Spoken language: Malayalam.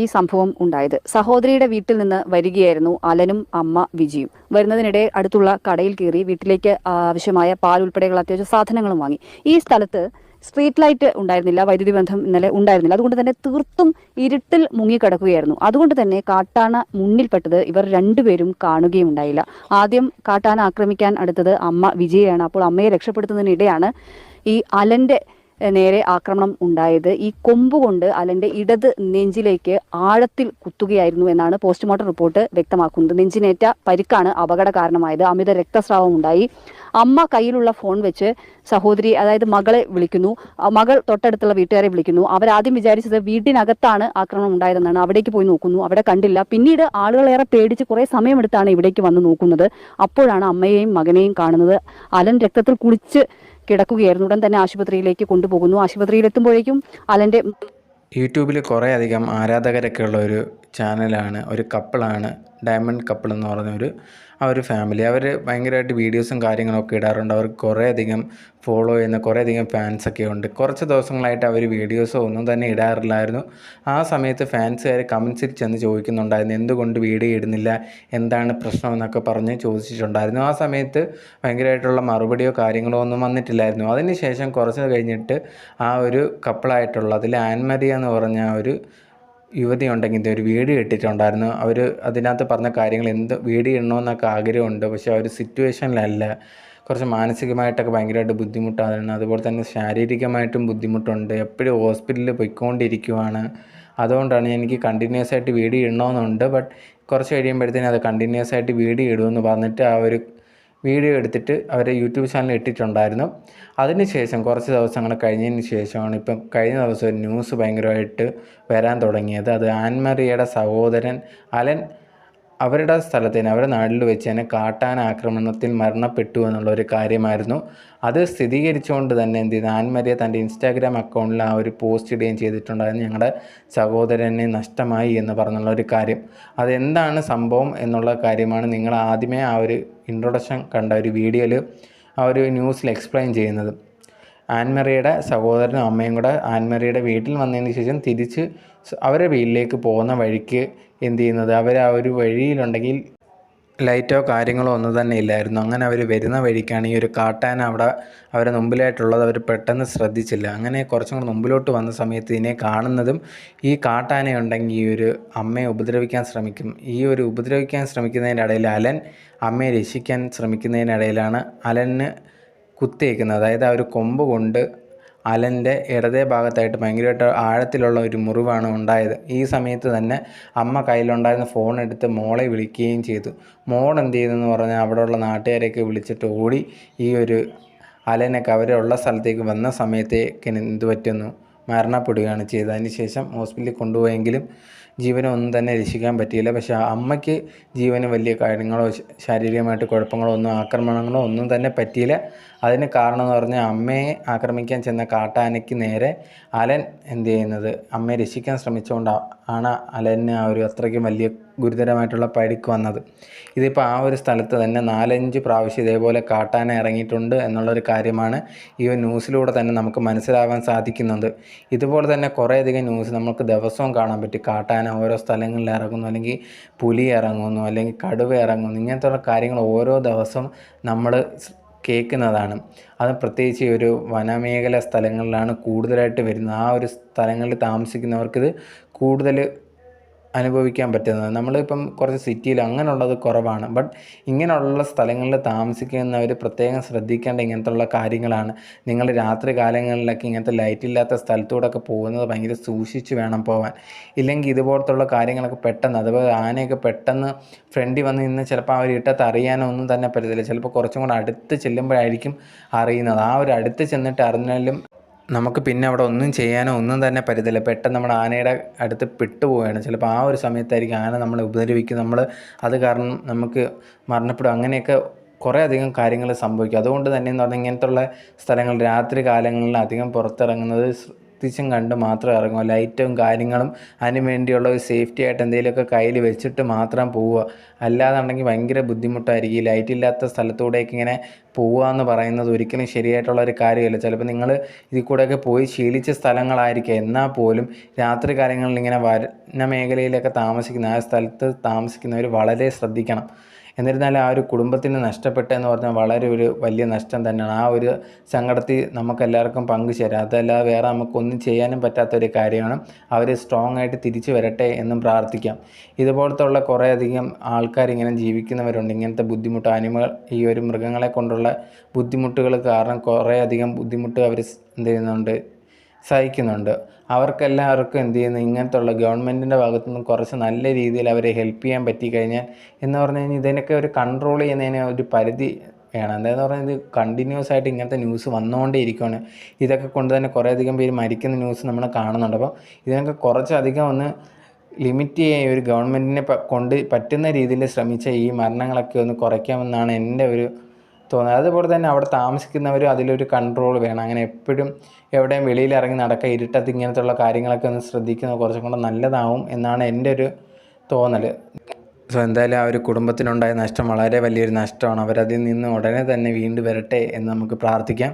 ഈ സംഭവം ഉണ്ടായത്. സഹോദരിയുടെ വീട്ടിൽ നിന്ന് വരികയായിരുന്നു അലനും അമ്മ വിജിയും. വരുന്നതിനിടെ അടുത്തുള്ള കടയിൽ കയറി വീട്ടിലേക്ക് ആവശ്യമായ പാൽ ഉൾപ്പെടെയുള്ള അത്യാവശ്യ സാധനങ്ങളും വാങ്ങി. ഈ സ്ഥലത്ത് സ്ട്രീറ്റ് ലൈറ്റ് ഉണ്ടായിരുന്നില്ല വൈദ്യുതി ബന്ധം ഇന്നലെ ഉണ്ടായിരുന്നില്ല. അതുകൊണ്ട് തന്നെ തീർത്തും ഇരുട്ടിൽ മുങ്ങിക്കിടക്കുകയായിരുന്നു. അതുകൊണ്ട് തന്നെ കാട്ടാന മുന്നിൽപ്പെട്ടത് ഇവർ രണ്ടുപേരും കാണുകയും ഉണ്ടായില്ല. ആദ്യം കാട്ടാന ആക്രമിക്കാൻ അടുത്തത് അമ്മ വിജയാണ് അപ്പോൾ അമ്മയെ രക്ഷപ്പെടുത്തുന്നതിനിടെയാണ് ഈ അലന്റെ നേരെ ആക്രമണം ഉണ്ടായത്. ഈ കൊമ്പ് കൊണ്ട് അലന്റെ ഇടത് നെഞ്ചിലേക്ക് ആഴത്തിൽ കുത്തുകയായിരുന്നു എന്നാണ് പോസ്റ്റ്മോർട്ടം റിപ്പോർട്ട് വ്യക്തമാക്കുന്നത്. നെഞ്ചിനേറ്റ പരിക്കാണ് അപകട കാരണമായത്. അമിത രക്തസ്രാവം ഉണ്ടായി. അമ്മ കയ്യിലുള്ള ഫോൺ വെച്ച് സഹോദരി അതായത് മകളെ വിളിക്കുന്നു. മകൾ തൊട്ടടുത്തുള്ള വീട്ടുകാരെ വിളിക്കുന്നു. അവരാദ്യം വിചാരിച്ചത് വീട്ടിനകത്താണ് ആക്രമണം ഉണ്ടായതെന്നാണ്. അവിടേക്ക് പോയി നോക്കുന്നു. അവിടെ കണ്ടില്ല. പിന്നീട് ആളുകളേറെ പേടിച്ച് കുറേ സമയമെടുത്താണ് ഇവിടേക്ക് വന്ന് നോക്കുന്നത്. അപ്പോഴാണ് അമ്മയെയും മകനെയും കാണുന്നത്. അലൻ രക്തത്തിൽ കുളിച്ച് കിടക്കുകയായിരുന്നു. ഉടൻ തന്നെ ആശുപത്രിയിലേക്ക് കൊണ്ടുപോകുന്നു. ആശുപത്രിയിൽ എത്തുമ്പോഴേക്കും അലന്റെ യൂട്യൂബിൽ കുറേ അധികം ആരാധകരൊക്കെ ഉള്ള ഒരു ചാനലാണ് ഒരു കപ്പിളാണ് ഡയമണ്ട് കപ്പിൾ എന്ന് പറഞ്ഞ ഒരു ആ ഒരു ഫാമിലി അവർ ഭയങ്കരമായിട്ട് വീഡിയോസും കാര്യങ്ങളൊക്കെ ഇടാറുണ്ട്. അവർക്ക് കുറേ അധികം ഫോളോ ചെയ്യുന്ന കുറേ അധികം ഫാൻസൊക്കെ ഉണ്ട്. കുറച്ച് ദിവസങ്ങളായിട്ട് അവർ വീഡിയോസോ ഒന്നും തന്നെ ഇടാറില്ലായിരുന്നു. ആ സമയത്ത് ഫാൻസുകാർ കമൻസിൽ ചെന്ന് ചോദിക്കുന്നുണ്ടായിരുന്നു. എന്തുകൊണ്ട് വീഡിയോ ഇടുന്നില്ല? എന്താണ് പ്രശ്നം എന്നൊക്കെ പറഞ്ഞ് ചോദിച്ചിട്ടുണ്ടായിരുന്നു. ആ സമയത്ത് ഭയങ്കരമായിട്ടുള്ള മറുപടിയോ കാര്യങ്ങളോ ഒന്നും വന്നിട്ടില്ലായിരുന്നു. അതിനുശേഷം കുറച്ച് കഴിഞ്ഞിട്ട് ആ ഒരു കപ്പിളായിട്ടുള്ള അതിൽ ആൻമരിയ എന്ന് പറഞ്ഞ ഒരു യുവതി ഉണ്ടെങ്കിൽ ഒരു വീഡിയോ ഇട്ടിട്ടുണ്ടായിരുന്നു. അവർ അതിനകത്ത് പറഞ്ഞ കാര്യങ്ങൾ എന്ത് വീഡിയോ ഇടണമെന്നൊക്കെ ആഗ്രഹമുണ്ട്. പക്ഷേ ആ ഒരു സിറ്റുവേഷനിലല്ല. കുറച്ച് മാനസികമായിട്ടൊക്കെ ഭയങ്കരമായിട്ട് ബുദ്ധിമുട്ടാണ്. അതുപോലെ തന്നെ ശാരീരികമായിട്ടും ബുദ്ധിമുട്ടുണ്ട്. എപ്പോഴും ഹോസ്പിറ്റലിൽ പോയിക്കൊണ്ടിരിക്കുവാണ്. അതുകൊണ്ടാണ് എനിക്ക് കണ്ടിന്യൂസ് ആയിട്ട് വീഡിയോ ഇടണമെന്നുണ്ട്. ബട്ട് കുറച്ച് കഴിയുമ്പോഴത്തേനും അത് കണ്ടിന്യൂസ് ആയിട്ട് വീഡിയോ ഇടുമെന്ന് പറഞ്ഞിട്ട് ആ ഒരു വീഡിയോ എടുത്തിട്ട് അവരെ യൂട്യൂബ് ചാനൽ ഇട്ടിട്ടുണ്ടായിരുന്നു. അതിനുശേഷം കുറച്ച് ദിവസങ്ങൾ കഴിഞ്ഞതിന് ശേഷമാണ് ഇപ്പം കഴിഞ്ഞ ദിവസം ഒരു ന്യൂസ് ഭയങ്കരമായിട്ട് വരാൻ തുടങ്ങിയത്. അത് ആൻമറിയയുടെ സഹോദരൻ അലൻ അവരുടെ സ്ഥലത്ത് തന്നെ അവരുടെ നാട്ടിൽ വെച്ച് തന്നെ കാട്ടാൻ ആക്രമണത്തിൽ മരണപ്പെട്ടു എന്നുള്ള ഒരു കാര്യമായിരുന്നു. അത് സ്ഥിരീകരിച്ചുകൊണ്ട് തന്നെ എന്ത് ചെയ്തു? ആൻമരിയ തന്റെ ഇൻസ്റ്റാഗ്രാം അക്കൗണ്ടിൽ ആ ഒരു പോസ്റ്റ് ഇടുകയും ചെയ്തിട്ടുണ്ടായിരുന്നു. ഞങ്ങളുടെ സഹോദരനെ നഷ്ടമായി എന്ന് പറഞ്ഞുള്ള ഒരു കാര്യം. അതെന്താണ് സംഭവം എന്നുള്ള കാര്യമാണ് നിങ്ങൾ ആദ്യമേ ആ ഒരു ഇൻട്രൊഡക്ഷൻ കണ്ട ഒരു വീഡിയോയിൽ ആ ഒരു ന്യൂസിൽ എക്സ്പ്ലെയിൻ ചെയ്യുന്നത്. ആൻമറിയുടെ സഹോദരനും അമ്മയും കൂടെ ആൻമറിയുടെ വീട്ടിൽ വന്നതിന് ശേഷം തിരിച്ച് അവരുടെ വീട്ടിലേക്ക് പോകുന്ന വഴിക്ക് എന്ത് ചെയ്യുന്നത്? അവർ ആ ഒരു വഴിയിലുണ്ടെങ്കിൽ ലൈറ്റോ കാര്യങ്ങളോ ഒന്നും തന്നെ ഇല്ലായിരുന്നു. അങ്ങനെ അവർ വരുന്ന വഴിക്കാണ് ഈ ഒരു കാട്ടാൻ അവിടെ അവരെ മുമ്പിലായിട്ടുള്ളത് അവർ പെട്ടെന്ന് ശ്രദ്ധിച്ചില്ല. അങ്ങനെ കുറച്ചും കൂടെ മുമ്പിലോട്ട് വന്ന സമയത്ത് ഇതിനെ കാണുന്നതും ഈ കാട്ടാനയുണ്ടെങ്കിൽ ഈ ഒരു അമ്മയെ ഉപദ്രവിക്കാൻ ശ്രമിക്കും. ഈ ഒരു ഉപദ്രവിക്കാൻ ശ്രമിക്കുന്നതിന്റെ ഇടയിൽ അലൻ അമ്മയെ രക്ഷിക്കാൻ ശ്രമിക്കുന്നതിനിടയിലാണ് അലന് കുത്തിയേക്കുന്നത് അതായത് ആ ഒരു കൊമ്പ് കൊണ്ട് അലന്റെ ഇടതേ ഭാഗത്തായിട്ട് ഭയങ്കരമായിട്ട് ആഴത്തിലുള്ള ഒരു മുറിവാണ് ഉണ്ടായത്. ഈ സമയത്ത് തന്നെ അമ്മ കയ്യിലുണ്ടായിരുന്ന ഫോൺ എടുത്ത് മോളെ വിളിക്കുകയും ചെയ്തു. മോൾ എന്ത് ചെയ്തെന്ന് പറഞ്ഞാൽ അവിടെയുള്ള നാട്ടുകാരെയൊക്കെ വിളിച്ചിട്ട് ഓടി ഈ ഒരു അലനെ കവരുള്ള സ്ഥലത്തേക്ക് വന്ന സമയത്തേക്ക് എന്ത് പറ്റുന്നു? മരണപ്പെടുകയാണ് ചെയ്തത്. അതിന് ശേഷം ഹോസ്പിറ്റലിൽ കൊണ്ടുപോയെങ്കിലും ജീവനൊന്നും തന്നെ രക്ഷിക്കാൻ പറ്റിയില്ല. പക്ഷേ അമ്മയ്ക്ക് ജീവന് വലിയ കാര്യങ്ങളോ ശാരീരികമായിട്ട് കുഴപ്പങ്ങളോ ഒന്നും ആക്രമണങ്ങളോ ഒന്നും തന്നെ പറ്റിയില്ല. അതിന് കാരണം എന്ന് പറഞ്ഞാൽ അമ്മയെ ആക്രമിക്കാൻ ചെന്ന കാട്ടാനയ്ക്ക് നേരെ അലൻ എന്ത് ചെയ്യുന്നത്? അമ്മയെ രക്ഷിക്കാൻ ശ്രമിച്ചുകൊണ്ട് ആണ് അലന് ആ ഒരു അത്രയ്ക്കും വലിയ ഗുരുതരമായിട്ടുള്ള പരിക്ക് വന്നത്. ഇതിപ്പോൾ ആ ഒരു സ്ഥലത്ത് തന്നെ നാലഞ്ച് പ്രാവശ്യം ഇതേപോലെ കാട്ടാന ഇറങ്ങിയിട്ടുണ്ട് എന്നുള്ളൊരു കാര്യമാണ് ഈ ഒരു ന്യൂസിലൂടെ തന്നെ നമുക്ക് മനസ്സിലാവാൻ സാധിക്കുന്നത്. ഇതുപോലെ തന്നെ കുറേയധികം ന്യൂസ് നമുക്ക് ദിവസവും കാണാൻ പറ്റും. കാട്ടാന ഓരോ സ്ഥലങ്ങളിൽ ഇറങ്ങുന്നു അല്ലെങ്കിൽ പുലി ഇറങ്ങുന്നു അല്ലെങ്കിൽ കടുവ ഇറങ്ങുന്നു ഇങ്ങനത്തെയുള്ള കാര്യങ്ങൾ ഓരോ ദിവസവും നമ്മൾ കേൾക്കുന്നതാണ്. അത് പ്രത്യേകിച്ച് ഒരു വനമേഖല സ്ഥലങ്ങളിലാണ് കൂടുതലായിട്ട് വരുന്നത്. ആ ഒരു സ്ഥലങ്ങളിൽ താമസിക്കുന്നവർക്കിത് കൂടുതൽ അനുഭവിക്കാൻ പറ്റുന്നത്. നമ്മളിപ്പം കുറച്ച് സിറ്റിയിൽ അങ്ങനെയുള്ളത് കുറവാണ്. ബട്ട് ഇങ്ങനെയുള്ള സ്ഥലങ്ങളിൽ താമസിക്കുന്നവർ പ്രത്യേകം ശ്രദ്ധിക്കേണ്ട ഇങ്ങനത്തുള്ള കാര്യങ്ങളാണ്. നിങ്ങൾ രാത്രി കാലങ്ങളിലൊക്കെ ഇങ്ങനത്തെ ലൈറ്റ് ഇല്ലാത്ത സ്ഥലത്തൂടെയൊക്കെ പോകുന്നത് ഭയങ്കര സൂക്ഷിച്ച് വേണം പോകാൻ ഇല്ലെങ്കിൽ ഇതുപോലത്തുള്ള കാര്യങ്ങളൊക്കെ പെട്ടെന്ന് അതുപോലെ ആനയൊക്കെ പെട്ടെന്ന് ഫ്രണ്ടിൽ വന്ന് നിന്ന് ചിലപ്പോൾ ആ ഒരു ഇട്ടത്ത് അറിയാനോ ഒന്നും തന്നെ പറ്റത്തില്ല. ചിലപ്പോൾ കുറച്ചും കൂടെ അടുത്ത് ചെല്ലുമ്പോഴായിരിക്കും അറിയുന്നത്. ആ ഒരു അടുത്ത് ചെന്നിട്ട് അറിഞ്ഞാലും നമുക്ക് പിന്നെ അവിടെ ഒന്നും ചെയ്യാനോ ഒന്നും തന്നെ പറ്റത്തില്ല. പെട്ടെന്ന് നമ്മുടെ ആനയുടെ അടുത്ത് പെട്ടുപോവുകയാണ്. ചിലപ്പോൾ ആ ഒരു സമയത്തായിരിക്കും ആന നമ്മളെ ഉപദ്രവിക്കും. നമ്മൾ അത് കാരണം നമുക്ക് മരണപ്പെടും അങ്ങനെയൊക്കെ കുറേ അധികം കാര്യങ്ങൾ സംഭവിക്കും. അതുകൊണ്ട് തന്നെ എന്ന് പറഞ്ഞാൽ ഇങ്ങനത്തുള്ള സ്ഥലങ്ങൾ രാത്രി കാലങ്ങളിൽ അധികം പുറത്തിറങ്ങുന്നത് ശ്രദ്ധിച്ചും കണ്ട് മാത്രം ഇറങ്ങുക. ലൈറ്റും കാര്യങ്ങളും അതിന് വേണ്ടിയുള്ള ഒരു സേഫ്റ്റി ആയിട്ട് എന്തെങ്കിലുമൊക്കെ കയ്യിൽ വെച്ചിട്ട് മാത്രം പോവുക. അല്ലാതാണെങ്കിൽ ഭയങ്കര ബുദ്ധിമുട്ടായിരിക്കും. ലൈറ്റ് ഇല്ലാത്ത സ്ഥലത്തൂടെയൊക്കെ ഇങ്ങനെ പോവുക എന്ന് പറയുന്നത് ഒരിക്കലും ശരിയായിട്ടുള്ള ഒരു കാര്യമല്ല. ചിലപ്പോൾ നിങ്ങൾ ഇതിൽ കൂടെയൊക്കെ പോയി ശീലിച്ച സ്ഥലങ്ങളായിരിക്കും. എന്നാൽ പോലും രാത്രി കാലങ്ങളിൽ ഇങ്ങനെ വരുന്ന മേഖലയിലൊക്കെ താമസിക്കുന്ന ആ സ്ഥലത്ത് താമസിക്കുന്നവർ വളരെ ശ്രദ്ധിക്കണം. എന്നിരുന്നാലും ആ ഒരു കുടുംബത്തിന് നഷ്ടപ്പെട്ടെന്ന് പറഞ്ഞാൽ വളരെ ഒരു വലിയ നഷ്ടം തന്നെയാണ്. ആ ഒരു സങ്കടത്തിൽ നമുക്കെല്ലാവർക്കും പങ്കുചേരാം അതല്ലാതെ വേറെ നമുക്കൊന്നും ചെയ്യാനും പറ്റാത്ത ഒരു കാര്യമാണ്. അവർ സ്ട്രോങ് ആയിട്ട് തിരിച്ചു വരട്ടെ എന്നും പ്രാർത്ഥിക്കാം. ഇതുപോലത്തുള്ള കുറേയധികം ആൾക്കാർ ഇങ്ങനെ ജീവിക്കുന്നവരുണ്ട്. ഇങ്ങനത്തെ ബുദ്ധിമുട്ട് അനിമൽ ഈ ഒരു മൃഗങ്ങളെ കൊണ്ടുള്ള ബുദ്ധിമുട്ടുകൾ കാരണം കുറേയധികം ബുദ്ധിമുട്ട് അവർ എന്ത് ചെയ്യുന്നുണ്ട്. സഹിക്കുന്നുണ്ട് അവർക്കെല്ലാവർക്കും എന്ത് ചെയ്യുന്നു? ഇങ്ങനത്തെ ഉള്ള ഗവൺമെന്റിന്റെ ഭാഗത്തു നിന്ന് കുറച്ച് നല്ല രീതിയിൽ അവരെ ഹെൽപ്പ് ചെയ്യാൻ പറ്റിക്കഴിഞ്ഞാൽ എന്ന് പറഞ്ഞു കഴിഞ്ഞാൽ ഇതിനൊക്കെ ഒരു കൺട്രോൾ ചെയ്യുന്നതിന് ഒരു പരിധി വേണം. എന്താണെന്ന് പറഞ്ഞാൽ ഇത് കണ്ടിന്യൂസ് ആയിട്ട് ഇങ്ങനത്തെ ന്യൂസ് വന്നുകൊണ്ടേ ഇരിക്കുകയാണ് ഇതൊക്കെ കൊണ്ട് തന്നെ കുറേയധികം പേര് മരിക്കുന്ന ന്യൂസ് നമ്മൾ കാണുന്നുണ്ട്. അപ്പോൾ ഇതിനൊക്കെ കുറച്ചധികം ഒന്ന് ലിമിറ്റ് ചെയ്യാൻ ഒരു ഗവൺമെന്റിനെ കൊണ്ട് പറ്റുന്ന രീതിയിൽ ശ്രമിച്ച ഈ മരണങ്ങളൊക്കെ ഒന്ന് കുറയ്ക്കാമെന്നാണ് എന്റെ ഒരു തോന്നുന്നത്. അതുപോലെ തന്നെ അവിടെ താമസിക്കുന്നവരും അതിലൊരു കൺട്രോൾ വേണം. അങ്ങനെ എപ്പോഴും എവിടെയും വെളിയിൽ ഇറങ്ങി നടക്കുക ഇരുട്ടത്ത് ഇങ്ങനത്തുള്ള കാര്യങ്ങളൊക്കെ ഒന്ന് ശ്രദ്ധിക്കുന്നത് കുറച്ചും കൂടെ നല്ലതാവും എന്നാണ് എന്റെ ഒരു തോന്നൽ സോ എന്തായാലും ആ ഒരു കുടുംബത്തിനുണ്ടായ നഷ്ടം വളരെ വലിയൊരു നഷ്ടമാണ്. അവരതിൽ നിന്ന് ഉടനെ തന്നെ വീണ്ടും വരട്ടെ എന്ന് നമുക്ക് പ്രാർത്ഥിക്കാം.